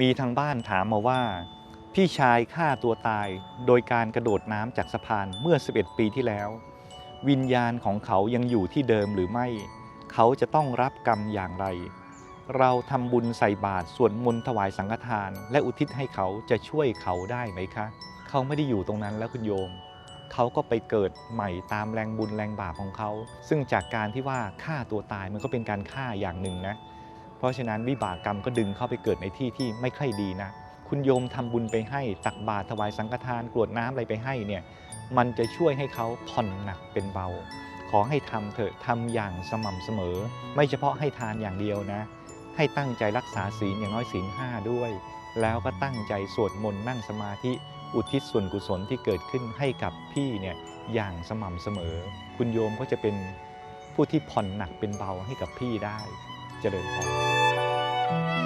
มีทางบ้านถามมาว่า พี่ชายฆ่าตัวตายโดยการกระโดดน้ำจากสะพานเมื่อ 11 ปีที่แล้ว วิญญาณของเขายังอยู่ที่เดิมหรือไม่ เขาจะต้องรับกรรมอย่างไร เราทำบุญใส่บาตรสวดมนต์ถวายสังฆทาน และอุทิศให้เขาจะช่วยเขาได้ไหมคะ เขาไม่ได้อยู่ตรงนั้นแล้วคุณโยม เขาก็ไปเกิดใหม่ตามแรงบุญแรงบาปของเขา ซึ่งจากการที่ว่าฆ่าตัวตายมันก็เป็นการฆ่าอย่างหนึ่งนะ เพราะฉะนั้นวิบากกรรมก็ดึงเข้าไปเกิดในที่ที่ไม่ค่อยดีนะ คุณโยมทำบุญไปให้ตักบาตรถวายสังฆทานกรวดน้ำอะไรไปให้เนี่ยมันจะช่วยให้เขาผ่อนหนักเป็นเบา ขอให้ทำเถอะทำอย่างสม่ำเสมอ ไม่เฉพาะให้ทานอย่างเดียวนะ ให้ตั้งใจรักษาศีลอย่างน้อยศีลห้าด้วย แล้วก็ตั้งใจสวดมนต์นั่งสมาธิอุทิศส่วนกุศลที่เกิดขึ้นให้กับพี่เนี่ยอย่างสม่ำเสมอ คุณโยมก็จะเป็นผู้ที่ผ่อนหนักเป็นเบาให้กับพี่ได้ เจริญพร thank you